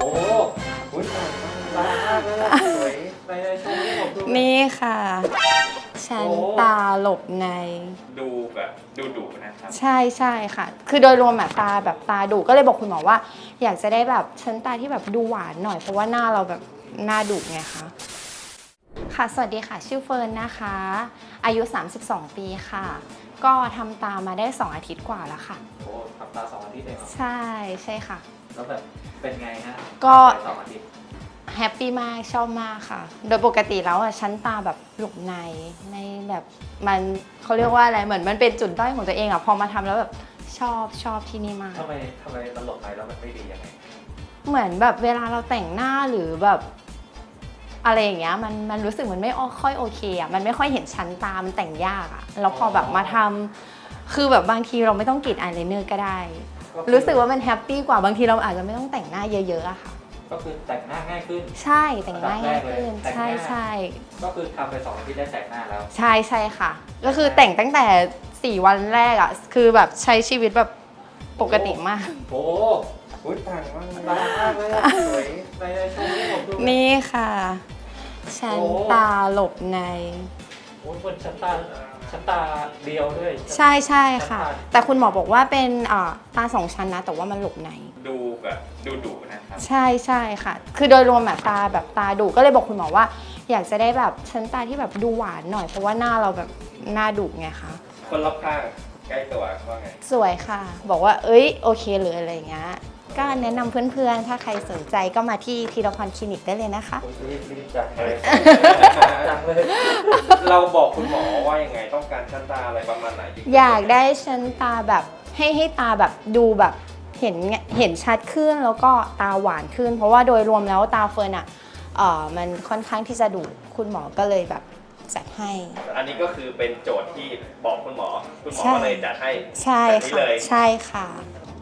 โอ้หุ้ยตายมากเลยอะสวยในในโชว์นี้ผมดูนี่ค่ะ ชั้นโอ้ตาหลบใน ดูแบบดูดุนะครับ ใช่ใช่ค่ะ คือโดยรวมแบบตาแบบตาดุก็เลยบอกคุณหมอว่า อยากจะได้แบบชั้นตาที่แบบดูหวานหน่อยเพราะว่าหน้าเราแบบหน้าดุไงคะ ค่ะ สวัสดีค่ะ ชื่อเฟิร์นนะคะ อายุ 32 ปีค่ะ ก็ทำตามาได้ 2 อาทิตย์กว่าแล้วค่ะโอ้ทำตาสองอาทิตย์เองเหรอใช่ใช่ค่ะ แล้วแบบเป็นไงฮะก็สองอาทิตย์แฮปปี้มากชอบมากค่ะ โดยปกติแล้วอะชั้นตาแบบหลบในในแบบมันเขาเรียกว่าอะไรเหมือนมันเป็นจุดด้อยของตัวเองอะพอมาทำแล้วแบบชอบชอบที่นี่มาก ทำไมทำไมมันหลบไปแล้วมันไม่ดียังไง เหมือนแบบเวลาเราแต่งหน้าหรือแบบ อะไรอย่างเงี้ยมันมันรู้สึกมันไม่ค่อยโอเคอะมันไม่ค่อยเห็นชั้นตามันแต่งยากอะแล้วพอแบบมาทำ คือแบบบางทีเราไม่ต้องกรีดอายไลเนอร์ก็ได้ รู้สึกว่ามันแฮปปี้กว่าบางทีเราอาจจะไม่ต้องแต่งหน้าเยอะๆอะค่ะ ก็คือแต่งหน้าง่ายขึ้น ใช่แต่งหน้าง่ายขึ้นแต่งหน้าใช่ใช่ก็คือทำไปสองอาทิตย์ได้แต่งหน้าแล้ว ใช่ใช่ค่ะ ก็คือแต่งตั้งแต่ 4 วันแรกอะคือแบบใช้ชีวิตแบบปกติมาก โอ้หุ้ยต่างมากตายมากเลยอะสวยในในโชว์นี้ผมดูนี่ค่ะ ชั้นโอ้ตาหลบในโอ้ยบนชั้นตา ชั้นตาเดียวด้วย ใช่ใช่ค่ะชั้นตาแต่คุณหมอบอกว่าเป็นอ่าตาสองชั้นนะ แต่ว่ามันหลบใน ดูแบบดูดุนะครับ ใช่ใช่ค่ะ คือโดยรวมแบบตาแบบตาดุก็เลยบอกคุณหมอว่า อยากจะได้แบบชั้นตาที่แบบดูหวานหน่อยเพราะว่าหน้าเราแบบหน้าดุไงคะคนรอบข้างใกล้ตัวว่าไง สวยค่ะ บอกว่าเอ้ยโอเคเลยอะไรอย่างเงี้ย ก็แนะนำเพื่อนๆ ถ้าใครสนใจก็มาที่ธีรพรคลินิกได้เลยนะคะคุณรีบรีบจังเลยจังเลย เราบอกคุณหมอว่ายังไงต้องการชั้นตาอะไรประมาณไหนดีอยากได้ชั้นตาแบบให้ให้ตาแบบดูแบบเห็นเห็นชัดขึ้นแล้วก็ตาหวานขึ้น เพราะว่าโดยรวมแล้วตาเฟิร์นอะเอ่อมันค่อนข้างที่จะดุคุณหมอก็เลยแบบจัดให้ อันนี้ก็คือเป็นโจทย์ที่บอกคุณหมอ คุณหมอใช่ ก็เลยจัดให้ใช่แบบนี้ค่ะเลย ใช่ค่ะ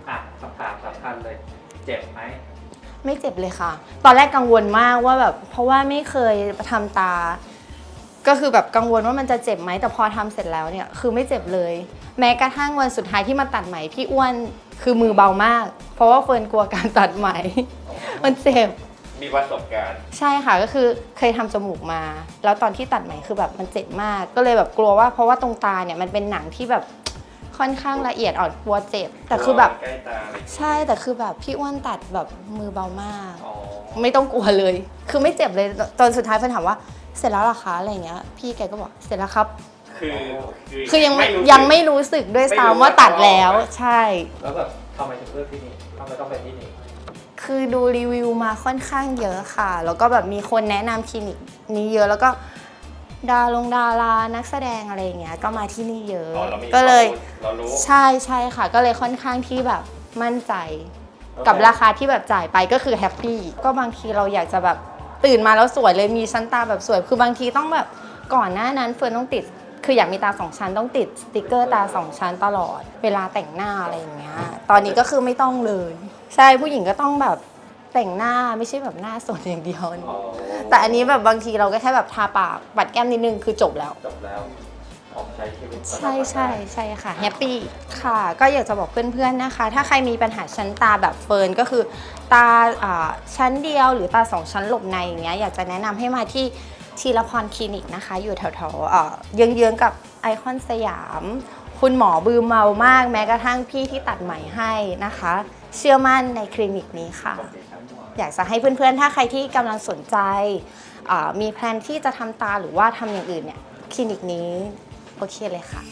อะคำถามสำคัญเลย เจ็บไหมไม่เจ็บเลยค่ะ ตอนแรกกังวลมากว่าแบบเพราะว่าไม่เคยทำตา ก็คือแบบกังวลว่ามันจะเจ็บไหมแต่พอทำเสร็จแล้วเนี่ยคือไม่เจ็บเลย แม้กระทั่งวันสุดท้ายที่มาตัดไหมพี่อ้วนคือมือเบามาก เพราะว่าเฟิร์นกลัวการตัดไหม มันเจ็บ มีประสบการณ์ ใช่ค่ะก็คือเคยทำจมูกมา แล้วตอนที่ตัดไหมคือแบบมันเจ็บมาก ก็เลยแบบกลัวว่าเพราะว่าตรงตาเนี่ยมันเป็นหนังที่แบบ ค่อนข้างละเอียดอ่อนกลัวเจ็บ แต่คือแบบใกล้ตาอะไรอย่างเงี้ยใช่แต่คือแบบพี่อ้วนตัดแบบมือเบามาก อ๋อไม่ต้องกลัวเลย คือไม่เจ็บเลยตอนสุดท้ายเฟิร์นถามว่าเสร็จแล้วเหรอคะอะไรอย่างเงี้ย พี่แกก็บอกเสร็จแล้วครับ คือคือยังไม่รู้สึกยังไม่รู้สึกด้วยไม่รู้ซ้ำว่าตัดแล้วว่าใช่ แล้วแบบทำไมถึงเลือกที่นี่ทำไมต้องเป็นที่นี่ คือดูรีวิวมาค่อนข้างเยอะค่ะ แล้วก็แบบมีคนแนะนำคลินิกนี้เยอะแล้วก็ ดาลงดารานักแสดงอะไรอย่างเงี้ยก็มาที่นี่เยอะ อ๋อเรามีก็เลยข้อมูลเรารู้ ใช่ใช่ค่ะ ก็เลยค่อนข้างที่แบบมั่นใจกับราคาที่แบบจ่ายไปก็คือแฮปปี้ก็บางทีเราอยากจะแบบตื่นมาแล้วสวยเลยมีชั้นตาแบบสวย คือบางทีต้องแบบก่อนหน้านั้นเฟิร์นต้องติด คืออยากมีตาสองชั้นต้องติดสติกเกอร์ตาสองชั้นตลอด เวลาแต่งหน้าอะไรอย่างเงี้ยตอนนี้ก็คือไม่ต้องเลย ใช่ผู้หญิงก็ต้องแบบ แต่งหน้าไม่ใช่แบบหน้าสดอย่างเดียว อ๋อแต่อันนี้แบบบางทีเราก็แค่แบบทาปากปัดแก้มนิดนึงคือจบแล้ว จบแล้วออกใช้ชีวิตประจำวันใช่ใช่ได้ใช่ค่ะแฮปปี้ค่ะ ก็อยากจะบอกเพื่อนๆนะคะ ถ้าใครมีปัญหาชั้นตาแบบเฟิร์นก็คือ ตาอ่าชั้นเดียวหรือตาสองชั้นหลบในอย่างเงี้ยอยากจะแนะนำให้มาที่ทีละพรคลินิกนะคะ อยู่แถวๆเอ่อเยื้องๆกับไอคอนสยาม คุณหมอบืมเมามาก แม้กระทั่งพี่ที่ตัดไหมให้นะคะ เชื่อมั่นในคลินิกนี้ค่ะโอเคครับอยากจะให้เพื่อนๆ ถ้าใครที่กำลังสนใจอ่ามีแพลนที่จะทำตาหรือว่าทำอย่างอื่นเนี่ยคลินิกนี้โอเคเลยค่ะ